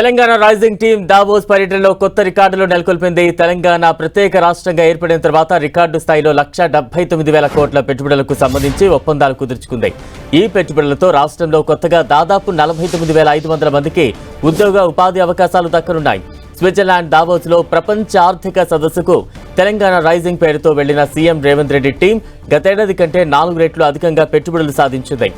Telangana rising team Davos పర్యటనలో కొత్త రికార్డులు నెలకొల్పింది. తెలంగాణ ప్రత్యేక రాష్ట్రంగా ఏర్పడిన తర్వాత రికార్డు స్థాయిలో లక్ష డెబ్బై తొమ్మిది వేల కోట్ల పెట్టుబడులకు సంబంధించి ఒప్పందాలు కుదుర్చుకుంది. ఈ పెట్టుబడులతో రాష్ట్రంలో కొత్తగా దాదాపు నలభై తొమ్మిది వేల ఐదు వందల మందికి ఉద్యోగ ఉపాధి అవకాశాలు దక్కనున్నాయి. స్విట్జర్లాండ్ దావోస్లో ప్రపంచ ఆర్థిక సదస్సుకు తెలంగాణ రైజింగ్ పేరుతో వెళ్ళిన సీఎం రేవంత్ రెడ్డి టీం గతేడాది కంటే నాలుగు రెట్లు అధికంగా పెట్టుబడులు సాధించింది.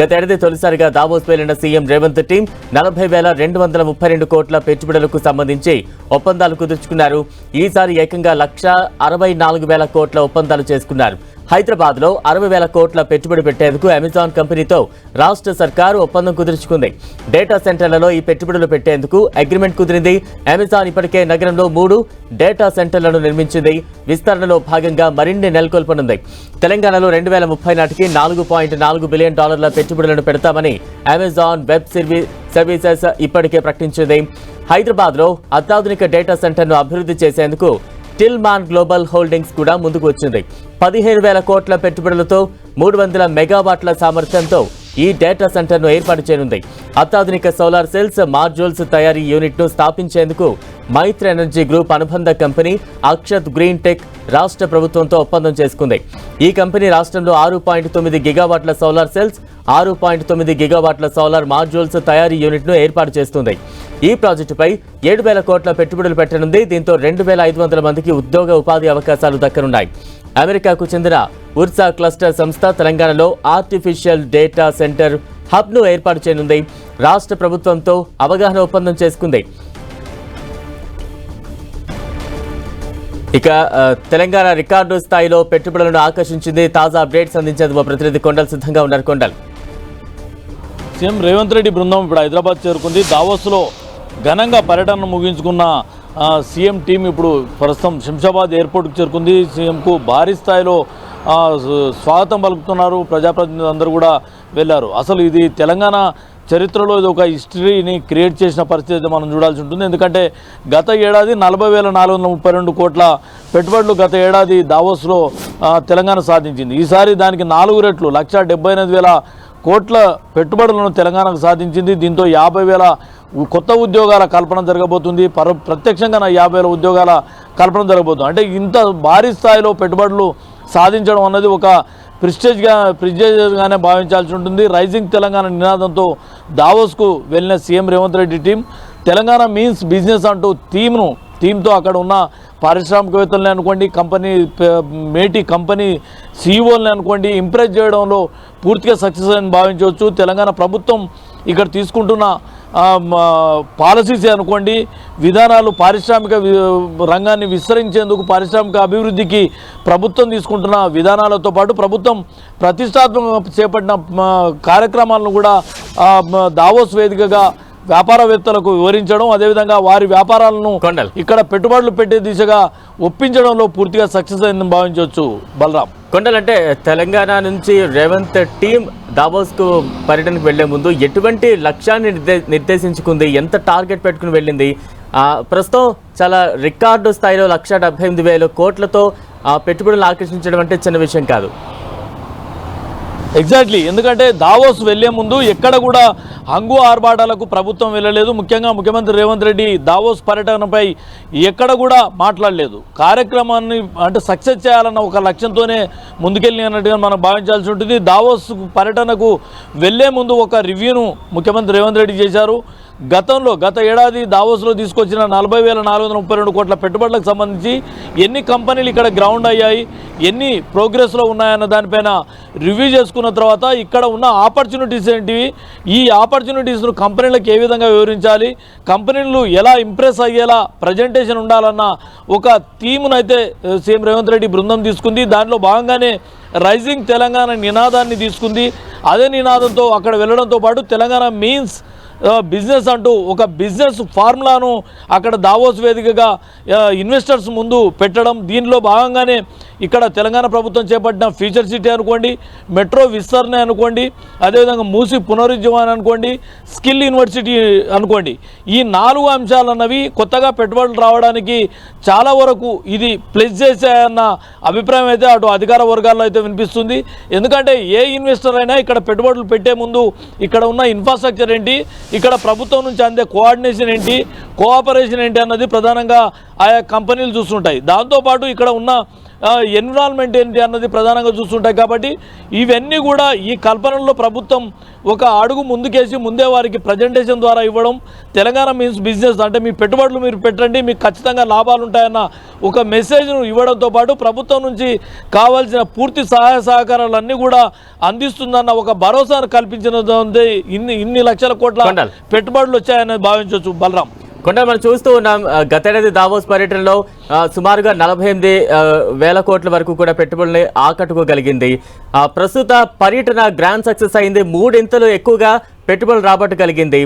గతేడాది తొలిసారిగా దావోస్ వెళ్ళిన సీఎం రేవంత్ టీం నలభై వేల రెండు వందల ముప్పై రెండు కోట్ల పెట్టుబడులకు సంబంధించి ఒప్పందాలు కుదుర్చుకున్నారు. ఈసారి ఏకంగా లక్ష అరవై నాలుగు వేల కోట్ల ఒప్పందాలు చేసుకున్నారు. హైదరాబాద్లో అరవై వేల కోట్ల పెట్టుబడి పెట్టేందుకు అమెజాన్ కంపెనీతో రాష్ట్ర సర్కారు ఒప్పందం కుదుర్చుకుంది. డేటా సెంటర్లలో ఈ పెట్టుబడులు పెట్టేందుకు అగ్రిమెంట్ కుదిరింది. అమెజాన్ ఇప్పటికే నగరంలో మూడు డేటా సెంటర్లను నిర్మించింది. విస్తరణలో భాగంగా మరిన్ని నెలకొల్పనుంది. తెలంగాణలో రెండు వేల ముప్పై నాటికి నాలుగు పాయింట్ నాలుగు బిలియన్ డాలర్ల పెట్టుబడులను పెడతామని అమెజాన్ వెబ్ సర్వీస్ సర్వీసెస్ ఇప్పటికే ప్రకటించింది. హైదరాబాద్లో అత్యాధునిక డేటా సెంటర్ను అభివృద్ధి చేసేందుకు టిల్మాన్ గ్లోబల్ హోల్డింగ్స్ కూడా ముందుకు వచ్చింది. పదిహేను వేల కోట్ల పెట్టుబడులతో మూడు వందల మెగావాట్ల సామర్థ్యంతో ఈ డేటా సెంటర్ను ఏర్పాటు చేయనుంది. అత్యాధునిక సోలార్ సెల్స్ మాడ్యూల్స్ తయారీ యూనిట్ను స్థాపించేందుకు మైత్ర ఎనర్జీ గ్రూప్ అనుబంధ కంపెనీ అక్షత్ గ్రీన్ టెక్ రాష్ట్ర ప్రభుత్వంతో ఒప్పందం చేసుకుంది. ఈ కంపెనీ రాష్ట్రంలో ఆరు పాయింట్ తొమ్మిది గిగావాట్ల సోలార్ సెల్స్ ఆరు పాయింట్ తొమ్మిది గిగావాట్ల సోలార్ మాడ్యూల్స్ తయారీ యూనిట్ను ఏర్పాటు చేస్తుంది. ఈ ప్రాజెక్టుపై ఏడు వేల కోట్ల పెట్టుబడులు పెట్టనుంది. దీంతో రెండు వేల ఐదు వందల మందికి ఉద్యోగ ఉపాధి అవకాశాలు దక్కనున్నాయి. అమెరికాకు చెందిన ఉర్సా క్లస్టర్ సంస్థ తెలంగాణలో ఆర్టిఫిషియల్ డేటా సెంటర్ హబ్ను ఏర్పాటు చేయనుంది. రాష్ట్ర ప్రభుత్వంతో అవగాహన ఒప్పందం చేసుకుంది. ఇక తెలంగాణ రికార్డు స్థాయిలో పెట్టుబడులను ఆకర్షించింది తాజా అప్డేట్స్ అందించేందుకు మా ప్రతినిధి కొండలు సిద్ధంగా ఉన్నారు కొండల్. సీఎం రేవంత్ రెడ్డి బృందం ఇప్పుడు హైదరాబాద్ చేరుకుంది. దావోస్లో ఘనంగా పర్యటన ముగించుకున్న సీఎం టీం ఇప్పుడు ప్రస్తుతం శంషాబాద్ ఎయిర్పోర్ట్కి చేరుకుంది. సీఎంకు భారీ స్థాయిలో స్వాగతం పలుకుతున్నారు. ప్రజాప్రతినిధులు అందరూ కూడా వెళ్ళారు. అసలు ఇది తెలంగాణ చరిత్రలో ఇది ఒక హిస్టరీని క్రియేట్ చేసిన పరిస్థితి మనం చూడాల్సి ఉంటుంది. ఎందుకంటే గత ఏడాది నలభై వేల నాలుగు వందల ముప్పై రెండు కోట్ల పెట్టుబడులు గత ఏడాది దావోస్లో తెలంగాణ సాధించింది. ఈసారి దానికి నాలుగు రెట్లు లక్ష డెబ్బై ఎనిమిది వేల కోట్ల పెట్టుబడులను తెలంగాణకు సాధించింది. దీంతో యాభై వేల కొత్త ఉద్యోగాల కల్పన జరగబోతుంది. పర ప్రత్యక్షంగా నా యాభై వేల ఉద్యోగాల కల్పన జరగబోతుంది. అంటే ఇంత భారీ స్థాయిలో పెట్టుబడులు సాధించడం అన్నది ఒక ప్రిస్టేజ్గా ప్రిస్టేజ్గానే భావించాల్సి ఉంటుంది. రైజింగ్ తెలంగాణ నినాదంతో దావోస్కు వెళ్ళిన CM Revanth Reddy team Telangana means business అంటూ థీమ్ను థీమ్తో అక్కడ ఉన్న పారిశ్రామికవేత్తలని అనుకోండి కంపెనీ మేటి కంపెనీ సీఈఓల్ని అనుకోండి ఇంప్రెస్ చేయడంలో పూర్తిగా సక్సెస్ అని భావించవచ్చు. తెలంగాణ ప్రభుత్వం ఇక్కడ తీసుకుంటున్న ఆ, పాలసీస్ అనుకోండి విధానాలు పారిశ్రామిక రంగాన్ని విస్తరించేందుకు పారిశ్రామిక అభివృద్ధికి ప్రభుత్వం తీసుకుంటున్న విధానాలతో పాటు ప్రభుత్వం ప్రతిష్టాత్మకంగా చేపట్టిన కార్యక్రమాలను కూడా దావోస్ వేదికగా వ్యాపారవేత్తలకు వివరించడం అదేవిధంగా వారి వ్యాపారాలను కొండల్. ఇక్కడ పెట్టుబడులు పెట్టే దిశగా ఒప్పించడంలో పూర్తిగా సక్సెస్ అయిందని భావించవచ్చు. బలరాం. కొండల్ అంటే తెలంగాణ నుంచి రేవంత్ టీం దావోస్కు పర్యటనకు వెళ్ళే ముందు ఎటువంటి లక్ష్యాన్ని నిర్దే- నిర్దేశించుకుంది? ఎంత టార్గెట్ పెట్టుకుని వెళ్ళింది? ఆ, ప్రస్తుతం చాలా రికార్డు స్థాయిలో లక్ష డెబ్బై ఎనిమిది వేల కోట్లతో ఆ, పెట్టుబడులు ఆకర్షించడం అంటే చిన్న విషయం కాదు. ఎగ్జాక్ట్లీ ఎందుకంటే దావోస్ వెళ్ళే ముందు ఎక్కడ కూడా హంగు ఆర్భాటాలకు ప్రభుత్వం వెళ్ళలేదు. ముఖ్యంగా ముఖ్యమంత్రి రేవంత్ రెడ్డి దావోస్ పర్యటనపై ఎక్కడ కూడా మాట్లాడలేదు. కార్యక్రమాన్ని అంటే సక్సెస్ చేయాలన్న ఒక లక్ష్యంతోనే ముందుకెళ్ళి అన్నట్టుగా మనం భావించాల్సి ఉంటుంది. దావోస్ పర్యటనకు వెళ్ళే ముందు ఒక రివ్యూను ముఖ్యమంత్రి రేవంత్ రెడ్డి చేశారు. గతంలో గత ఏడాది దావోస్లో తీసుకొచ్చిన నలభై వేల నాలుగు వందల ముప్పై రెండు కోట్ల పెట్టుబడులకు సంబంధించి ఎన్ని కంపెనీలు ఇక్కడ గ్రౌండ్ అయ్యాయి ఎన్ని ప్రోగ్రెస్లో ఉన్నాయన్న దానిపైన రివ్యూ చేసుకున్న తర్వాత ఇక్కడ ఉన్న ఆపర్చునిటీస్ ఏంటివి? ఈ ఆపర్చునిటీస్ను కంపెనీలకు ఏ విధంగా వివరించాలి? కంపెనీలు ఎలా ఇంప్రెస్ అయ్యేలా ప్రజెంటేషన్ ఉండాలన్న ఒక థీమ్ను అయితే సీఎం రేవంత్ రెడ్డి బృందం తీసుకుంది. దాంట్లో భాగంగానే రైజింగ్ తెలంగాణ నినాదాన్ని తీసుకుంది. అదే నినాదంతో అక్కడ వెళ్ళడంతో పాటు తెలంగాణ మీన్స్ బిజినెస్ అంటూ ఒక బిజినెస్ ఫార్ములాను అక్కడ దావోస్ వేదికగా ఇన్వెస్టర్స్ ముందు పెట్టడం. దీనిలో భాగంగానే ఇక్కడ తెలంగాణ ప్రభుత్వం చేపట్టిన ఫ్యూచర్ సిటీ అనుకోండి మెట్రో విస్తరణ అనుకోండి అదేవిధంగా మూసి పునరుజ్జీవనం అనుకోండి స్కిల్ యూనివర్సిటీ అనుకోండి. ఈ నాలుగు అంశాలు అన్నవి కొత్తగా పెట్టుబడులు రావడానికి చాలా వరకు ఇది ప్లస్ చేశాయన్న అభిప్రాయం అయితే అటు అధికార వర్గాల్లో అయితే వినిపిస్తుంది. ఎందుకంటే ఏ ఇన్వెస్టర్ అయినా ఇక్కడ పెట్టుబడులు పెట్టే ముందు ఇక్కడ ఉన్న ఇన్ఫ్రాస్ట్రక్చర్ ఏంటి? ఇక్కడ ప్రభుత్వం నుంచి అందే కోఆర్డినేషన్ ఏంటి? కోఆపరేషన్ ఏంటి అన్నది ప్రధానంగా ఆయా కంపెనీలు చూస్తుంటాయి. దాంతోపాటు ఇక్కడ ఉన్న ఎన్విరాన్మెంట్ ఏంటి అన్నది ప్రధానంగా చూస్తుంటాయి కాబట్టి ఇవన్నీ కూడా ఈ కల్పనలో ప్రభుత్వం ఒక అడుగు ముందుకేసి ముందే వారికి ప్రజెంటేషన్ ద్వారా ఇవ్వడం తెలంగాణ మీన్స్ బిజినెస్ అంటే మీ పెట్టుబడులు మీరు పెట్టండి మీకు ఖచ్చితంగా లాభాలు ఉంటాయన్న ఒక మెసేజ్ను ఇవ్వడంతో పాటు ప్రభుత్వం నుంచి కావాల్సిన పూర్తి సహాయ సహకారాలన్నీ కూడా అందిస్తుందన్న ఒక భరోసాను కల్పించిన ఇన్ని ఇన్ని లక్షల కోట్ల. పెట్టుబడులు వచ్చాయని భావించవచ్చు. బలరాం. కొండ మనం చూస్తూ ఉన్నాం గతేడాది దావోస్ పర్యటనలో సుమారుగా నలభై ఎనిమిది వేల కోట్ల వరకు కూడా పెట్టుబడుల్ని ఆకట్టుకోగలిగింది. ప్రస్తుత పర్యటన గ్రాండ్ సక్సెస్ అయింది. మూడింతలు ఎక్కువగా పెట్టుబడులు రాబట్టగలిగింది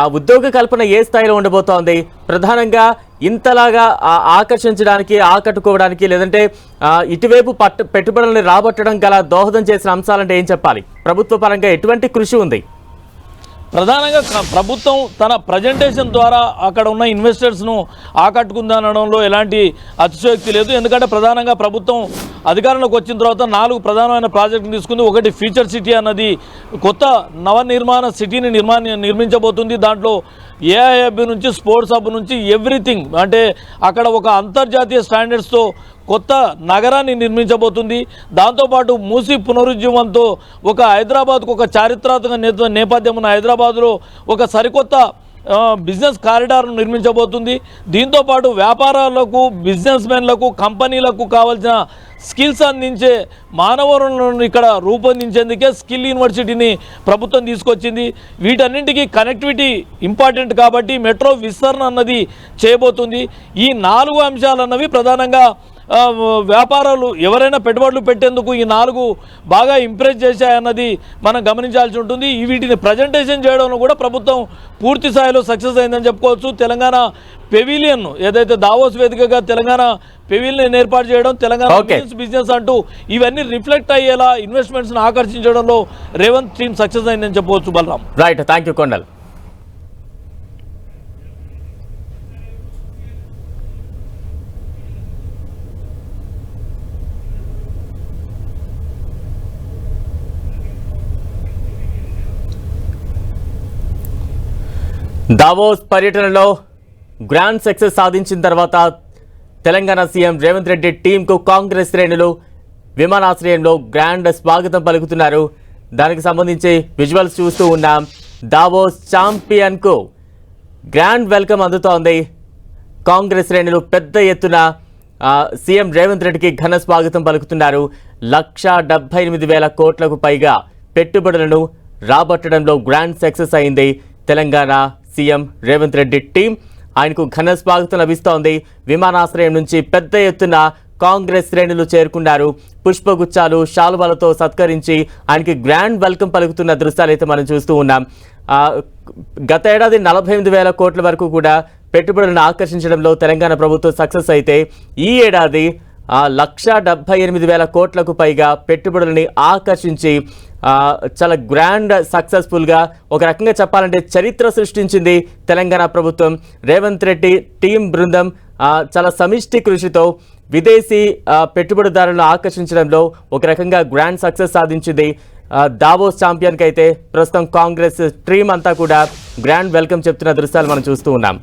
ఆ ఉద్యోగ కల్పన ఏ స్థాయిలో ఉండబోతోంది? ప్రధానంగా ఇంతలాగా ఆకర్షించడానికి ఆకట్టుకోవడానికి లేదంటే ఇటువైపు పట్టు పెట్టుబడుల్ని రాబట్టడం గల దోహదం చేసిన అంశాలంటే ఏం చెప్పాలి? ప్రభుత్వ పరంగా ఎటువంటి కృషి ఉంది? ప్రధానంగా ప్రభుత్వం తన ప్రజెంటేషన్ ద్వారా అక్కడ ఉన్న ఇన్వెస్టర్స్ను ఆకట్టుకుందనడంలో ఎలాంటి అతిశయోక్తి లేదు. ఎందుకంటే ప్రధానంగా ప్రభుత్వం అధికారంలోకి వచ్చిన తర్వాత నాలుగు ప్రధానమైన ప్రాజెక్టులు తీసుకుంది. ఒకటి ఫ్యూచర్ సిటీ అన్నది కొత్త నవనిర్మాణ సిటీని నిర్మాణ నిర్మించబోతుంది. దాంట్లో ఏఐ నుంచి స్పోర్ట్స్ హబ్ నుంచి ఎవ్రీథింగ్. అంటే అక్కడ ఒక అంతర్జాతీయ స్టాండర్డ్స్తో కొత్త నగరాన్ని నిర్మించబోతుంది. దాంతోపాటు మూసి పునరుజ్జీవంతో ఒక హైదరాబాద్కు ఒక చారిత్రాత్మక నేపథ్యం ఉన్న హైదరాబాద్లో ఒక సరికొత్త బిజినెస్ కారిడార్ను నిర్మించబోతుంది. దీంతోపాటు వ్యాపారాలకు బిజినెస్ మెన్లకు కంపెనీలకు కావాల్సిన స్కిల్స్ అందించే మానవ వనరులను ఇక్కడ రూపొందించేందుకే స్కిల్ యూనివర్సిటీని ప్రభుత్వం తీసుకొచ్చింది. వీటన్నింటికి కనెక్టివిటీ ఇంపార్టెంట్ కాబట్టి మెట్రో విస్తరణ అన్నది చేయబోతుంది. ఈ నాలుగు అంశాలు అన్నవి ప్రధానంగా వ్యాపారాలు ఎవరైనా పెట్టుబడులు పెట్టేందుకు ఈ నాలుగు బాగా ఇంప్రెస్ చేశాయన్నది మనం గమనించాల్సి ఉంటుంది. ఈ వీటిని ప్రజెంటేషన్ చేయడంలో కూడా ప్రభుత్వం పూర్తి స్థాయిలో సక్సెస్ అయిందని చెప్పుకోవచ్చు. తెలంగాణ పెవిలియన్ ఏదైతే దావోస్ వేదికగా తెలంగాణ పెవిలియన్ ఏర్పాటు చేయడం తెలంగాణ. బిజినెస్ బిజినెస్ అంటూ ఇవన్నీ రిఫ్లెక్ట్ అయ్యేలా ఇన్వెస్ట్మెంట్స్ను ఆకర్షించడంలో రేవంత్ టీం సక్సెస్ అయిందని చెప్పవచ్చు Balaram. Right thank you Kondal Davos పర్యటనలో గ్రాండ్ సక్సెస్ సాధించిన తర్వాత తెలంగాణ సీఎం రేవంత్ రెడ్డి టీంకు కాంగ్రెస్ శ్రేణులు విమానాశ్రయంలో గ్రాండ్ స్వాగతం పలుకుతున్నారు. దానికి సంబంధించి విజువల్స్ చూస్తూ ఉన్నాం. దావోస్ ఛాంపియన్కు గ్రాండ్ వెల్కమ్ అందుతోంది. కాంగ్రెస్ శ్రేణులు పెద్ద ఎత్తున సీఎం రేవంత్ రెడ్డికి ఘన స్వాగతం పలుకుతున్నారు. లక్ష డెబ్బై ఎనిమిది వేల కోట్లకు పైగా పెట్టుబడులను రాబట్టడంలో గ్రాండ్ సక్సెస్ అయింది తెలంగాణ సీఎం రేవంత్ రెడ్డి టీం ఆయనకు ఘన స్వాగతం లభిస్తోంది. విమానాశ్రయం నుంచి పెద్ద ఎత్తున కాంగ్రెస్ శ్రేణులు చేరుకున్నారు. పుష్పగుచ్చాలు శాలువాలతో సత్కరించి ఆయనకి గ్రాండ్ వెల్కమ్ పలుకుతున్న దృశ్యాలు అయితే మనం చూస్తూ ఉన్నాం. గత ఏడాది నలభై ఎనిమిది వేల కోట్ల వరకు కూడా పెట్టుబడులను ఆకర్షించడంలో తెలంగాణ ప్రభుత్వం సక్సెస్ అయితే ఈ ఏడాది లక్ష డెబ్బై ఎనిమిది వేల కోట్లకు పైగా పెట్టుబడులని ఆకర్షించి చాలా గ్రాండ్ సక్సెస్ఫుల్గా ఒక రకంగా చెప్పాలంటే చరిత్ర సృష్టించింది తెలంగాణ ప్రభుత్వం. రేవంత్ రెడ్డి టీం బృందం చాలా సమిష్టి కృషితో విదేశీ పెట్టుబడిదారులను ఆకర్షించడంలో ఒక రకంగా గ్రాండ్ సక్సెస్ సాధించింది. దావోస్ ఛాంపియన్కి అయితే ప్రస్తుతం కాంగ్రెస్ టీం అంతా కూడా గ్రాండ్ వెల్కమ్ చెప్తున్న దృశ్యాలు మనం చూస్తూ ఉన్నాం.